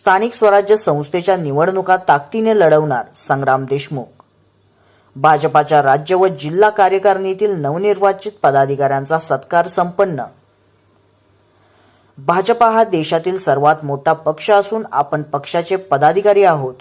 स्थानिक स्वराज्य संस्थेच्या निवडणुका ताकदीने लढवणार संग्राम देशमुख. भाजपाच्या राज्य व जिल्हा कार्यकारिणीतील नवनिर्वाचित पदाधिकाऱ्यांचा सत्कार संपन्न. भाजपा हा देशातील सर्वात मोठा पक्ष असून आपण पक्षाचे पदाधिकारी आहोत.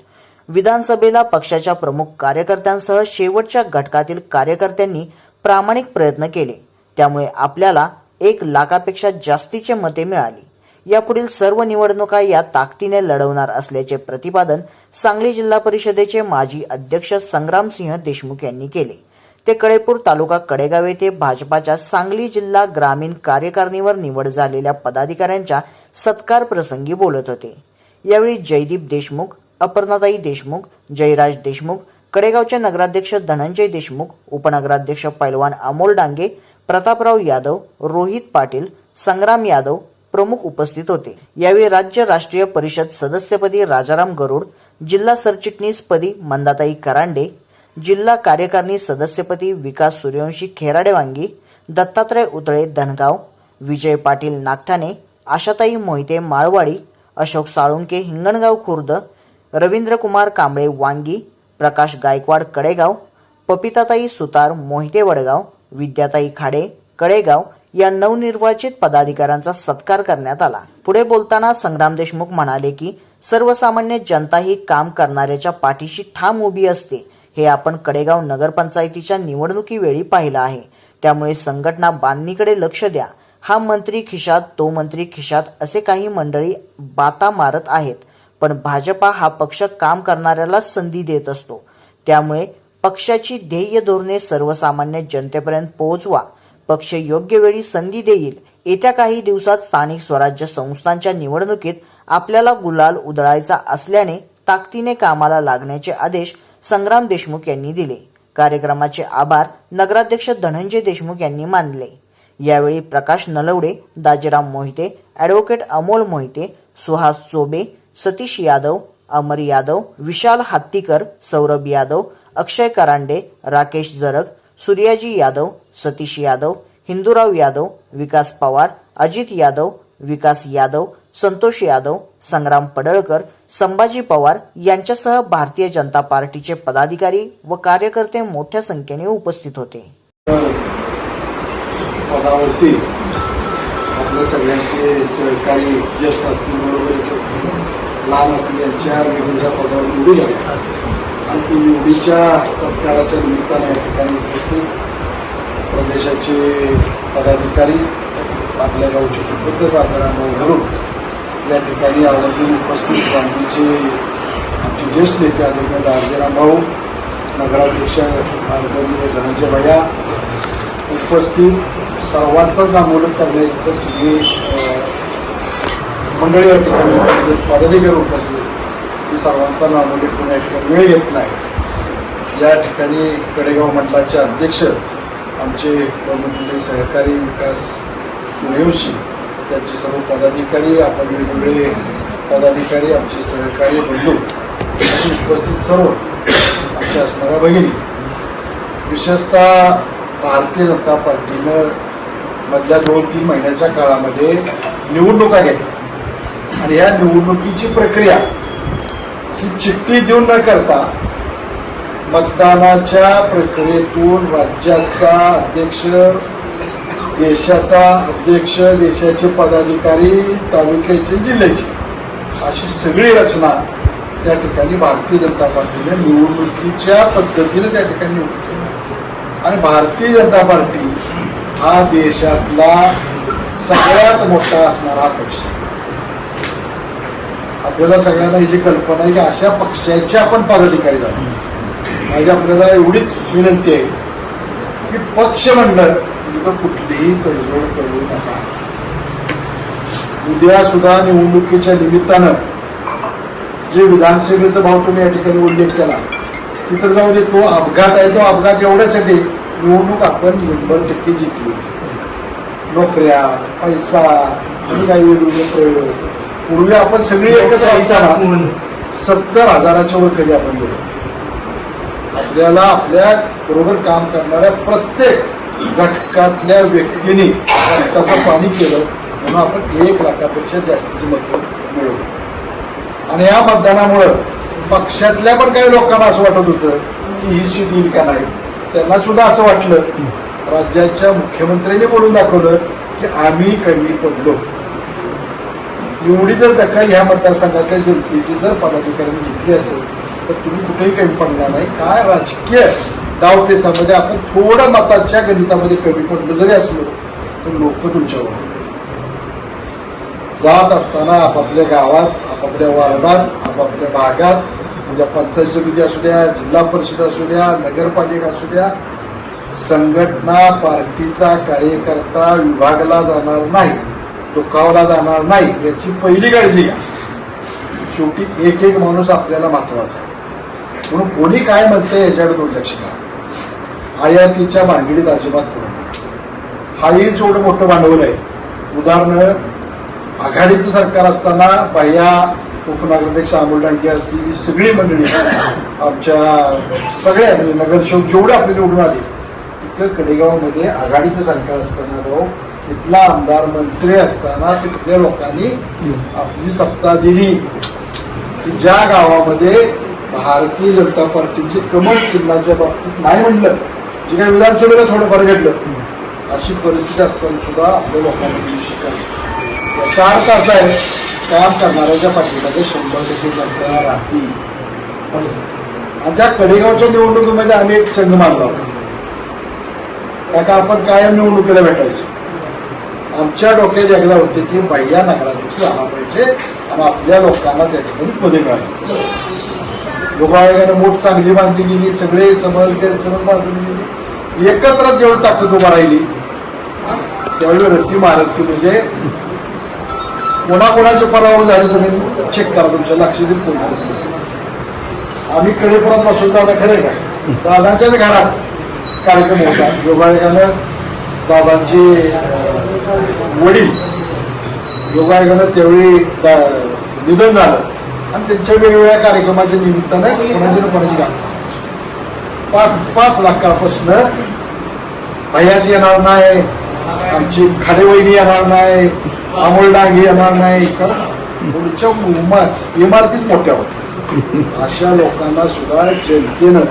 विधानसभेला पक्षाच्या प्रमुख कार्यकर्त्यांसह शेवटच्या घटकातील कार्यकर्त्यांनी प्रामाणिक प्रयत्न केले. त्यामुळे आपल्याला एक लाखापेक्षा जास्तीचे मते मिळाली. यापुढील सर्व निवडणुका या ताकदीने लढवणार असल्याचे प्रतिपादन सांगली जिल्हा परिषदेचे माजी अध्यक्ष संग्रामसिंह देशमुख यांनी केले. ते कडेपूर तालुका कडेगाव येथे भाजपाच्या सांगली जिल्हा ग्रामीण कार्यकारिणीवर निवड झालेल्या पदाधिकाऱ्यांच्या सत्कार प्रसंगी बोलत होते. यावेळी जयदीप देशमुख अपर्णाताई देशमुख जयराज देशमुख कडेगावचे नगराध्यक्ष धनंजय देशमुख उपनगराध्यक्ष पैलवान अमोल डांगे प्रतापराव यादव रोहित पाटील संग्राम यादव प्रमुख उपस्थित होते. यावेळी राज्य राष्ट्रीय परिषद सदस्यपदी राजाराम गरुड जिल्हा सरचिटणीसपदी मंदाताई करांडे जिल्हा कार्यकारिणी सदस्यपदी विकास सूर्यवंशी खेराडे वांगी दत्तात्रय उतळे धनगाव विजय पाटील नागठाणे आशाताई मोहिते माळवाडी अशोक साळुंके हिंगणगाव खुर्द रवींद्रकुमार कांबळे वांगी प्रकाश गायकवाड कडेगाव पपिताताई सुतार मोहिते वडगाव विद्याताई खाडे कडेगाव या नवनिर्वाचित पदाधिकाऱ्यांचा सत्कार करण्यात आला. पुढे बोलताना संग्राम देशमुख म्हणाले की सर्वसामान्य जनता ही काम करणाऱ्याच्या पाठीशी ठाम उभी असते. हे आपण कडेगाव नगरपंचायतीच्या निवडणुकीवेळी पाहिलं आहे. त्यामुळे संघटना बांधणीकडे लक्ष द्या. हा मंत्री खिशात तो मंत्री खिशात असे काही मंडळी बाता मारत आहेत. पण भाजपा हा पक्ष काम करणाऱ्यालाच संधी देत असतो. त्यामुळे पक्षाची ध्येय धोरणे सर्वसामान्य जनतेपर्यंत पोहोचवा. पक्ष योग्य वेळी संधी देईल येत्या काही दिवसात स्थानिक स्वराज्य संस्थांच्या निवडणुकीत आपल्याला गुलाल उधळायचा असल्याने ताकदीने कामाला लागण्याचे आदेश संग्राम देशमुख यांनी दिले. कार्यक्रमाचे आभार नगराध्यक्ष धनंजय देशमुख यांनी मानले. यावेळी प्रकाश नलवडे दाजीराम मोहिते ॲडव्होकेट अमोल मोहिते सुहास चोबे सतीश यादव अमर यादव विशाल हत्तीकर सौरभ यादव अक्षय करांडे राकेश जरग सूर्याजी यादव सतीश यादव हिंदूराव यादव विकास पवार अजित यादव विकास यादव संतोष यादव संग्राम पडळकर संभाजी पवार यांच्यासह भारतीय जनता पार्टीचे पदाधिकारी व कार्यकर्ते मोठ्या संख्येने उपस्थित होते. पदावरती आपल्या सगळ्यांचे सहकारी ज्येष्ठ असतील बरोबरीचे असतील लहान असतील यांच्या वेगवेगळ्या पदावर निवडी झाल्या आणि ती निवडीच्या सत्काराच्या निमित्ताने या ठिकाणी उपस्थित प्रदेशाचे पदाधिकारी आपल्या गावचे सुपुत्र राजारामभाऊ घरून या ठिकाणी आवर्जून उपस्थित गांधीचे आमचे ज्येष्ठ नेते आदरणीय दार्जीराम भाऊ नगराध्यक्ष आदरणीय धनंजय भैया उपस्थित सर्वांचाच नामोलक करण्याचं सगळी मंडळी या ठिकाणी उपस्थित पदाधिकारी उपस्थित मी सर्वांचा नामोलक करून या ठिकाणी वेळ घेत नाही. या ठिकाणी कडेगाव मंडळाचे अध्यक्ष आमचे प्रमुख सहकारी विकास सुरेवशी त्यांचे सर्व पदाधिकारी आपण वेगवेगळे पदाधिकारी आमचे सहकारी बंधू आणि उपस्थित सर्व आमच्या असणाऱ्या भगिनी. विशेषतः भारतीय जनता पार्टीनं मधल्या दोन तीन महिन्याच्या काळामध्ये निवडणुका घेतल्या. आणि या निवडणुकीची प्रक्रिया ही चिठ्ठी देऊन न करता मतदानाच्या प्रक्रियेतून राज्याचा अध्यक्ष देशाचा अध्यक्ष देशाचे पदाधिकारी तालुक्याचे जिल्ह्याचे अशी सगळी रचना त्या ठिकाणी भारतीय जनता पार्टीने निवडणुकीच्या पद्धतीने त्या ठिकाणी निवडून केली. आणि भारतीय जनता पार्टी हा देशातला सगळ्यात मोठा असणारा पक्ष आपल्याला सगळ्यांना ही जी कल्पना आहे की अशा पक्षाचे आपण पदाधिकारी झालो. माझी आपल्याला एवढीच विनंती आहे की पक्ष म्हणलं तिथं कुठलीही तडजोड करू नका. उद्या सुद्धा निवडणुकीच्या निमित्तानं जे विधानसभेचा भाव तुम्ही या ठिकाणी उल्लेख केला तिथं जाऊ दे तो अपघात आहे तो अपघात एवढ्यासाठी निवडणूक आपण शंभर टक्के जिंकली. नोकऱ्या पैसा आणि काही वेगवेगळे प्रयोग. पूर्वी आपण सगळी एकच असताना सत्तर हजाराच्या वर कधी आपण गेलो? आपल्याला आपल्या बरोबर काम करणाऱ्या प्रत्येक घटकातल्या व्यक्तीने रक्ताचं पाणी केलं म्हणून आपण एक लाखापेक्षा जास्तीची मतं मिळवली. आणि या मतदानामुळं पक्षातल्या पण काही लोकांना असं वाटत होतं की ही सीट येईल का नाही. त्यांना सुद्धा असं वाटलं. राज्याच्या मुख्यमंत्र्यांनी बोलून दाखवलं की आम्ही कमी पडलो. एवढी जर दखल ह्या मतदारसंघातल्या जनतेची जर पदाधिकाऱ्यांनी घेतली असेल तर तुम्ही कुठेही कमी पडणार नाही. काय राजकीय डावपेचामध्ये आपण थोडं मताच्या गणितामध्ये कमी पडलो जरी असलो तर लोक तुमच्यावर जात असताना आपापल्या गावात आपापल्या वार्डात आपापल्या भागात म्हणजे पंचायत समिती असू द्या जिल्हा परिषद असू द्या नगरपालिका असू द्या संघटना पार्टीचा कार्यकर्ता विभागला जाणार नाही दुखावला जाणार नाही याची पहिली काळजी घ्या. शेवटी एक एक माणूस आपल्याला महत्त्वाचा आहे. म्हणून कोणी काय म्हणते याच्याकडे दुर्लक्ष करा आयातीच्या भानगडीत अजिबात पडू नका हाही जेवढं मोठं भांडवल आहे. उदाहरण आघाडीचं सरकार असताना बाह्या उपनगराध्यक्ष अमोल डांगे असतील ही सगळी मंडळी आमच्या सगळ्या म्हणजे नगरसेवक जेवढे आपले निवडून आले तिथं कडेगावमध्ये आघाडीचं सरकार असताना भाऊ तिथला आमदार मंत्री असताना तिथल्या लोकांनी आपली सत्ता दिली. की ज्या गावामध्ये भारतीय जनता पार्टीचे कमळ चिन्हाच्या बाबतीत नाही म्हणलं जे काही विधानसभेला थोडंफार घडलं अशी परिस्थिती असताना सुद्धा आपल्या लोकांनी दिली शिकावी याचा अर्थ असा आहे काम करणाऱ्याच्या पाठीमध्ये शंभर टक्के जनता राहतील. आणि त्या कडेगावच्या निवडणुकीमध्ये आम्ही एक संघ मानला होता. त्या का आपण कायम निवडणुकीला भेटायचो. आमच्या डोक्यात एकदा होते की बाह्या नगराध्यक्ष झाला पाहिजे आणि आपल्या लोकांना त्या ठिकाणी पदे मिळाली. लोक आयोगाने मोठ चांगली बांधली गेली सगळे समज गैरसमज बांधून गेली. एकत्र जेवढं ताकद उभा राहिली. त्यावेळी रत्ती की म्हणजे कोणाकोणाचे पराभव झाले तुम्ही? चेक करा तुमच्या लक्ष देत कोण आम्ही कडेपुरात बसून दादा खरे का? दादाच्याच घरात कार्यक्रम होता. योगायोगानं दादांचे अं, वडील योगायोगानं त्यावेळी दा- निधन झालं. आणि त्यांच्या वेगवेगळ्या कार्यक्रमाच्या निमित्तानं कोणाची ना कोणाची गाठ पाच पाच लाखापासून भैयाची येणार नाही. आमची खाडेवहिनी येणार नाही. अमोल डांगे येणार नाही. कारण पुढच्या इमा- इमारतीच मोठ्या होत्या. अशा लोकांना सुद्धा जनतेनं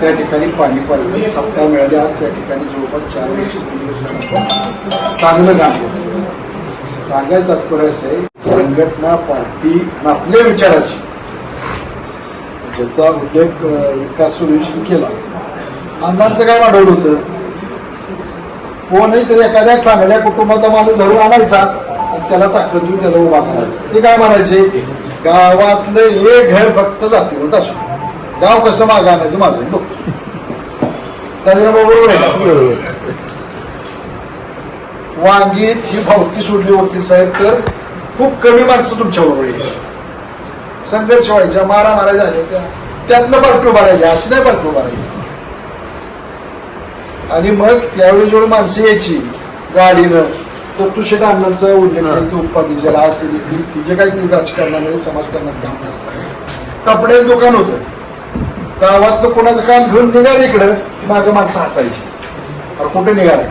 त्या ठिकाणी पाणी पाहिजे सत्ता मिळाली. आज त्या ठिकाणी जवळपास चार वर्ष तीन वर्ष चांगलं काम सांगायचं तात्पर्य असं आहे संघटना पार्टी आणि आपल्या विचाराची. ज्याचा उल्लेख विकास सुरेशने केला. अण्णांचं काय वाढवलं होतं? कोणही तरी एखाद्या चांगल्या कुटुंबाचा माणूस धरून आणायचा आणि त्याला ताकद देऊन त्याला उभा करायचा. ते काय म्हणायचे? गावातलं एक घर फक्त जातीवर असो. गाव कसं मागं आणायचं माझं लोक त्याच्या बरोबर? वांगीत ही भावकी सोडली वकील साहेब तर. खूप कमी माणसं तुमच्या बरोबर यायची संघर्ष व्हायच्या मारा मारा झाल्या त्या त्यातनं पार्टी राहिली अशी नाही पार्टी राहिली. आणि मग त्यावेळी जेवढी माणसं यायची गाडीनं तर तुषेट अण्णांचं उल्लेख उत्पादित ज्याला आज तिथे तिचे काही राजकारणामध्ये समाजकारणात काम नसतं कपड्याचं दुकान होतं. गावात कोणाचं काम घेऊन निघालं इकडं मागं माणसं हसायची. कुठे निघाले?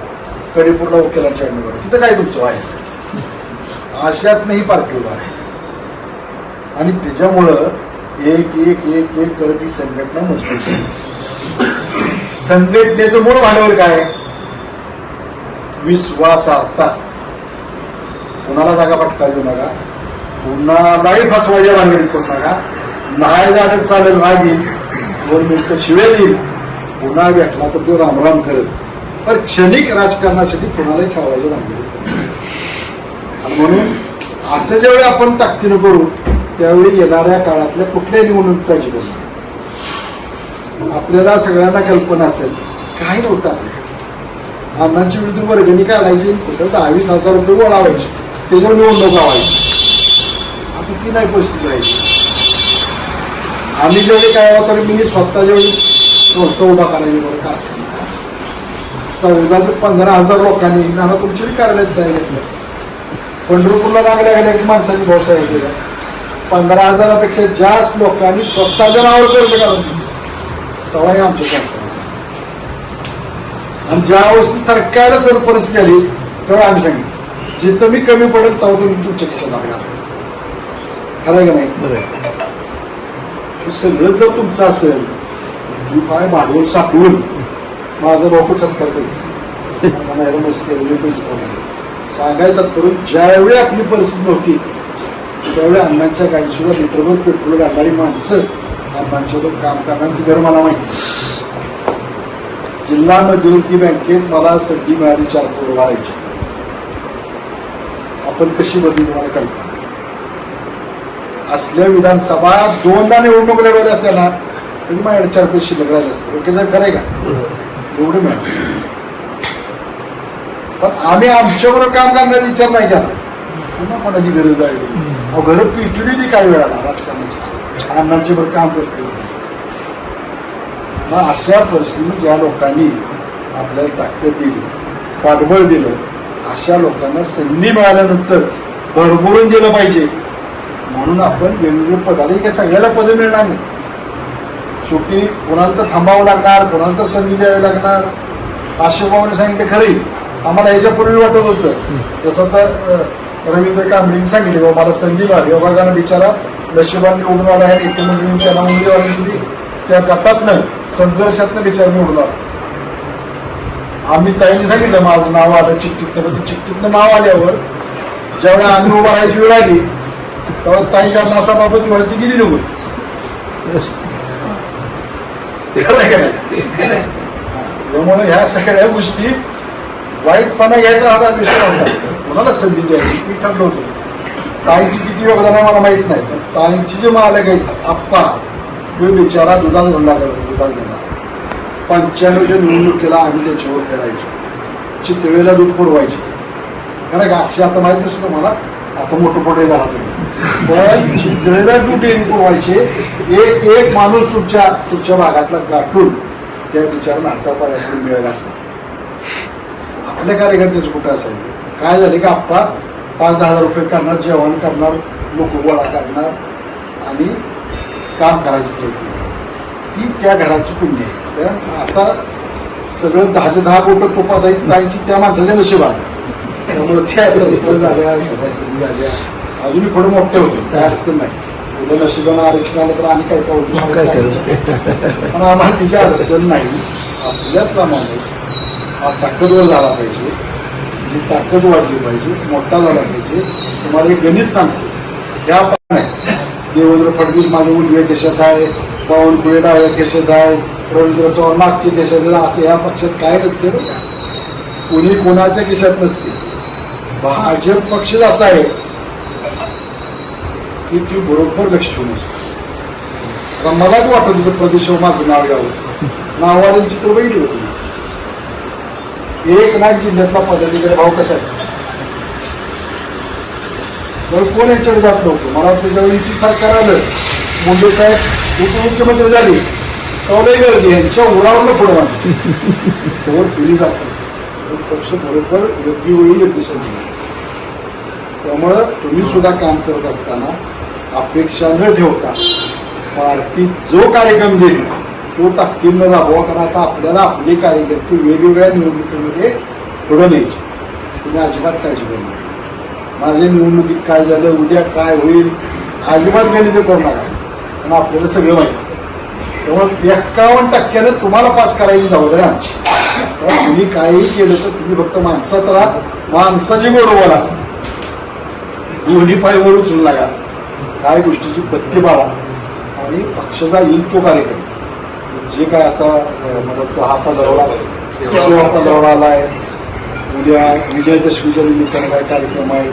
कडेपूरला वकिलांच्या तिथं काय तुमचं व्हायचं? आशातनंही पार्टी उभा आहे आणि त्याच्यामुळं एक एक एक एक करत ही संघटना मजबूत झाली. संघटनेचं मूळ भांडवल काय? विश्वासार्हता कुणाला जागा पटका देऊ नका. कुणालाही फसवायच्या भानगडीत करू नका. नाही जाण्यात चालेल लागेल दोन मिनिटं शिवेल येईल पुन्हा भेटला तर तो रामराम करत. पण क्षणिक राजकारणासाठी कुणालाही खेळवायचं भानगडीत करू म्हणून असं ज्यावेळी आपण ताकदीनं करू त्यावेळी येणाऱ्या काळातल्या कुठल्याही निवडणुकीची करू आपल्याला सगळ्यांना कल्पना असेल काही नव्हतं अण्णांची विरुद्ध वर्गणी काढायची कुठं दहावीस हजार रुपये गोळावायचे त्याच्यावर निवडणूक व्हायची आता ती नाही परिस्थिती राहायची आम्ही जेवढे काय होतं मी स्वतः जेवढी संस्था उभा करायची बरं कारखाना चौदा ते पंधरा हजार लोकांनी नाना तुमची कार्यालयात साहेब घेतलं पंढरपूरला लागल्या गेल्या की माणसांनी भाऊसाहेब केला पंधरा हजारापेक्षा जास्त लोकांनी स्वतःच्या नावावर कर्ज काढून. तेव्हाही आमच्या संस्था आणि ज्या वस्ती सरकारला सर परिस्थिती आली तेव्हा आम्ही सांगितलं. जिथं मी कमी पडेल तेव्हा तुम्ही तुमच्या हात घालायचं. खरं का नाही? बरं सगळं जर तुमचं असेल तुम्ही काय भांडवल साठवून माझा भाऊ सत्कार म्हणायला मस्त पैसे. सांगायचं करून ज्यावेळी आपली परिस्थिती नव्हती त्यावेळी अण्णांच्या गाडी सुद्धा लिटरभर पेट्रोल घालणारी माणसं अण्णांच्यावर काम करणार ती जर मला माहिती जिल्हा मध्यवर्ती बँकेत मला संधी मिळाली चार करोड वाढायची. आपण कशी बदली तुम्हाला कल्पना असल्या विधानसभा दोनदा निवडणूक लढवल्या असत्या ना तरी माझ्याकडे चार पैसे शिल्लक राहिले असते. ओके जर खरंय का? एवढं मिळालं पण आम्ही आमच्याबरोबर काम करण्याचा विचार नाही केला. पुन्हा कोणाची गरज आहे? अहो घर पिटली ती काही वेळाला राजकारणाची. अण्णांची बरं काम करते मग अशा परिस्थितीत ज्या लोकांनी आपल्याला ताकद दिली पाठबळ दिलं अशा लोकांना संधी मिळाल्यानंतर भरभरून दिलं पाहिजे. म्हणून आपण वेगवेगळे पदाला काय काही सगळ्याला पदं मिळणार नाही. शेवटी कोणाला तर थांबावं लागणार कोणाला तर संधी द्यावी लागणार. आशेबाबाने सांगितलं खरंही. आम्हाला ह्याच्यापूर्वी वाटत होतं. तसं तर रवींद्र कांबळीने सांगितले बाबा मला संधी मिळाली योगागानं बिचारा नशिबान निवडून आला आहे मुख्यमंत्र्यांनी त्यांना उमेदवारी दिली त्या गटातनं संघर्षातनं बिचारा निवडून आला. आम्ही ताईने सांगितलं माझं नाव आलं चिठ्ठीतनं पण चिठ्ठीतनं नाव आल्यावर ज्यावेळेला आम्ही उभा राहायची वेळ आली तेव्हा ताईच्या नासाबाबत व्हायची गेली निघून? त्यामुळे ह्या सगळ्या गोष्टी वाईटपणा घ्यायचा हा विषय होता कोणाला संधी द्यायची? मी ठरलो होतो. ताईंची किती योगदान आहे मला माहीत नाही. पण ताईंची जे मालक आहेत आप्पा तो बिचारा दुधाचा धंदा करतो दुधाचा धंदा. पंच्याण्णवच्या निवडणुकीला आम्ही त्याच्यावर करायचो चितळेला दूध पुरवायचे. खरं का? अक्षय आता माहीत नसतो मला आता मोठं मोठे झाला तुम्ही. पण चितळेला दूध डेअरी पुरवायचे. एक एक माणूस तुमच्या तुमच्या भागातला गाठून त्या बिचारांना हातापायाकडे मिळत असतो. आपल्या कार्यकर्त्याचं कुठं असायचं? काय झालं की आप्पा पाच दहा हजार रुपये करणार जेवण करणार लोक गोळा करणार आणि काम करायचं करणार. ती त्या घराची पुण्य आहे. त्या आता सगळं दहाचे दहा बोट तुपात ताईची त्या माणसाच्या नशिबात त्यामुळे त्या सरपंच झाल्या सभापती झाल्या. अजूनही थोडं मोठे होते. काय अडचण नाही. उद्या नशिबानं आरक्षण आलं तर आणि काय नाही. पण आम्हाला तिची अडचण नाही. आपल्याच प्रमाणे हा ताकदवर झाला पाहिजे. ही ताकद वाढली पाहिजे मोठा झाला पाहिजे. तुम्हाला एक गणित सांगतो. ह्या पण आहे. देवेंद्र फडणवीस माझे उजव्या देशात आहे बावनकुळे डाव्या देशात आहे रवींद्र चव्हाण मागच्या देशात आहे. असं ह्या पक्षात काय नसते कोणी कोणाच्या देशात नसते. भाजप पक्ष असा आहे की ती बरोबर लक्ष ठेवून असतो. आता मलाच वाटत होतं प्रदेश माझं नाव यावं. नाव चित्र बघितलं होतं एकनाथ एक जिल्ह्यातला पदाधिकारी. भाऊ कसा आहे? तर कोण याच्याकडे जात नव्हतं? मला वाटतं ज्यावेळी युती सरकार आलं मुंडे साहेब उपमुख्यमंत्री झाले तेव्हा गर्दी यांच्या उडावरनं पुढे माणसं. तेव्हा पिढी जात पक्ष बरोबर योग्य वेळी योग्य संधी त्यामुळं तुम्ही सुद्धा काम करत असताना अपेक्षा न ठेवता पार्टी जो कार्यक्रम देईल तो ताकदीनं राबवा कारण आता आपल्याला आपले कार्यकर्ते वेगवेगळ्या निवडणुकीमध्ये पुढं न्यायचे तुम्ही अजिबात काळजी करू नका. माझ्या निवडणुकीत काय झालं उद्या काय होईल अजिबात गणित करू नका. पण आपल्याला सगळं माहिती आहे. त्यामुळे एक्कावन्न टक्क्यानं तुम्हाला पास करायची जबाबदारी आमची. तुम्ही काहीही केलं तर तुम्ही फक्त माणसात राहा. माणसाची गोड बोला दोन्ही पायवर उचलू नका काय गोष्टीची पथ्य बाळा आणि पक्षाचा येईल तो कार्यक्रम. जे काय आता अं, मला वाटतं हा पदरवडा शिवसेना पदरवडा आलाय उद्या विजयदशमीच्या निमित्तानं काय कार्यक्रम आहे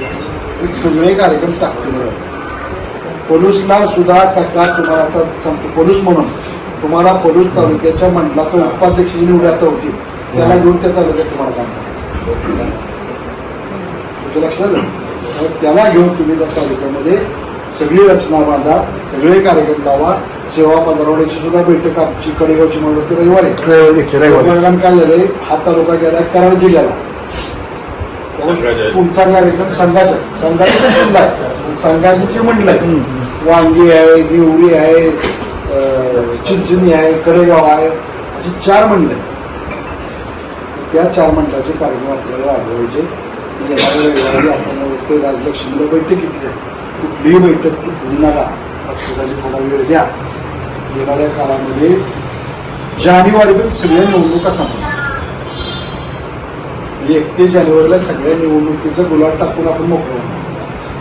हे सगळे कार्यक्रम ताकदीवर पलूसला सुद्धा तक्रार तुम्हाला आता सांगतो पलूस म्हणून. तुम्हाला पलूस तालुक्याच्या मंडळाचं उपाध्यक्ष निवड आता होती त्याला घेऊन त्या तालुक्यात तुम्हाला काम करायचं तुमच्या लक्षात आलं? त्याला घेऊन तुम्ही त्या तालुक्यामध्ये सगळी रचना बांधा सगळे कार्यक्रम लावा. सेवा पंधरवड्याची सुद्धा बैठक आमची कडेगावची म्हणून होती रविवारी. रविवारी काय झालंय? हा तालुका गेलाय कराड जिल्ह्याला. तुमचा कार्यक्रम संघाचा. संघाचा आहे संघाची जी मंडळ आहे वांगी आहे निवडी आहे चिंचणी आहे कडेगाव आहे अशी चार मंडळ आहेत. त्या चार मंडळाचे कार्यक्रम आपल्याला राबवायचे. राजलक्ष्मीला बैठक घेतली आहे. कुठलीही बैठक चुकवू नका पक्षासाठी थोडा वेळ द्या. येणाऱ्या काळामध्ये जानेवारीतून सगळ्या निवडणुका संपल्या म्हणजे एक जानेवारीला सगळ्या निवडणुकीचं गुलाब टाकून आपण मोकळं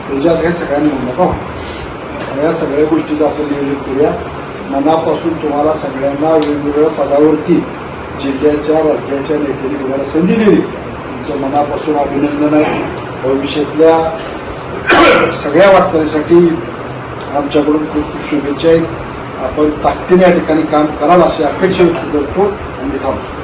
त्याच्यात ह्या सगळ्या निवडणुका होणार. या सगळ्या गोष्टीचं आपण नियोजन करूया. मनापासून तुम्हाला सगळ्यांना वेगवेगळ्या पदावरती जिल्ह्याच्या राज्याच्या नेत्यांनी तुम्हाला संधी दिली. तुमचं मनापासून अभिनंदन आहे. भविष्यातल्या सगळ्या वाटचालीसाठी आमच्याकडून खूप खूप शुभेच्छा आहेत. आपण ताकदीने या ठिकाणी काम कराल अशी अपेक्षा व्यक्त करतो. आणि थांबतो.